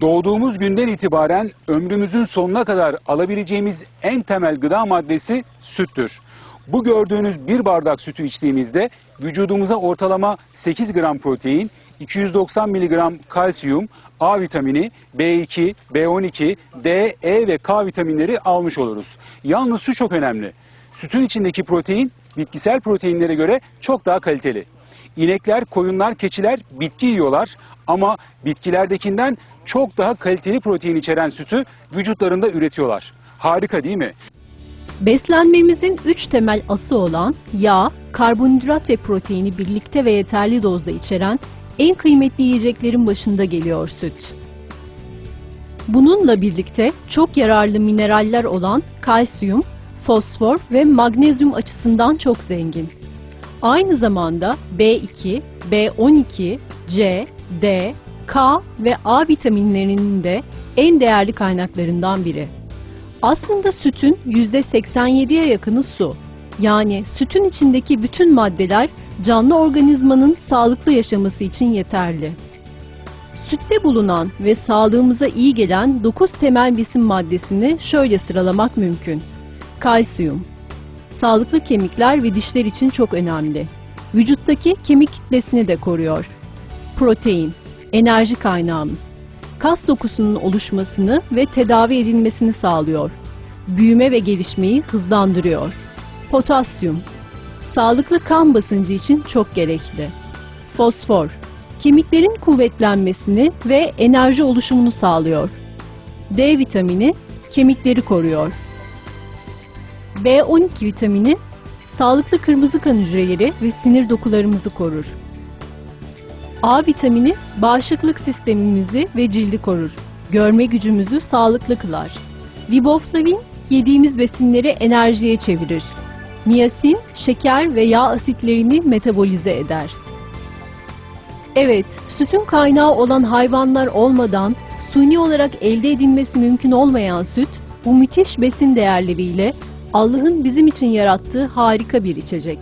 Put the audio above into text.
Doğduğumuz günden itibaren ömrümüzün sonuna kadar alabileceğimiz en temel gıda maddesi süttür. Bu gördüğünüz bir bardak sütü içtiğimizde vücudumuza ortalama 8 gram protein, 290 miligram kalsiyum, A vitamini, B2, B12, D, E ve K vitaminleri almış oluruz. Yalnız şu çok önemli. Sütün içindeki protein bitkisel proteinlere göre çok daha kaliteli. İnekler, koyunlar, keçiler bitki yiyorlar ama bitkilerdekinden çok daha kaliteli protein içeren sütü vücutlarında üretiyorlar. Harika değil mi? Beslenmemizin üç temel ası olan yağ, karbonhidrat ve proteini birlikte ve yeterli dozda içeren en kıymetli yiyeceklerin başında geliyor süt. Bununla birlikte çok yararlı mineraller olan kalsiyum, fosfor ve magnezyum açısından çok zengin. Aynı zamanda B2, B12, C, D, K ve A vitaminlerinin de en değerli kaynaklarından biri. Aslında sütün %87'ye yakını su. Yani sütün içindeki bütün maddeler canlı organizmanın sağlıklı yaşaması için yeterli. Sütte bulunan ve sağlığımıza iyi gelen 9 temel besin maddesini şöyle sıralamak mümkün. Kalsiyum. Sağlıklı kemikler ve dişler için çok önemli. Vücuttaki kemik kitlesini de koruyor. Protein. Enerji kaynağımız kas dokusunun oluşmasını ve tedavi edilmesini sağlıyor. Büyüme ve gelişmeyi hızlandırıyor. Potasyum, sağlıklı kan basıncı için çok gerekli. Fosfor, kemiklerin kuvvetlenmesini ve enerji oluşumunu sağlıyor. D vitamini, kemikleri koruyor. B12 vitamini, sağlıklı kırmızı kan hücreleri ve sinir dokularımızı korur. A vitamini bağışıklık sistemimizi ve cildi korur. Görme gücümüzü sağlıklı kılar. Riboflavin yediğimiz besinleri enerjiye çevirir. Niyasin şeker ve yağ asitlerini metabolize eder. Evet, sütün kaynağı olan hayvanlar olmadan suni olarak elde edilmesi mümkün olmayan süt, bu müthiş besin değerleriyle Allah'ın bizim için yarattığı harika bir içecek.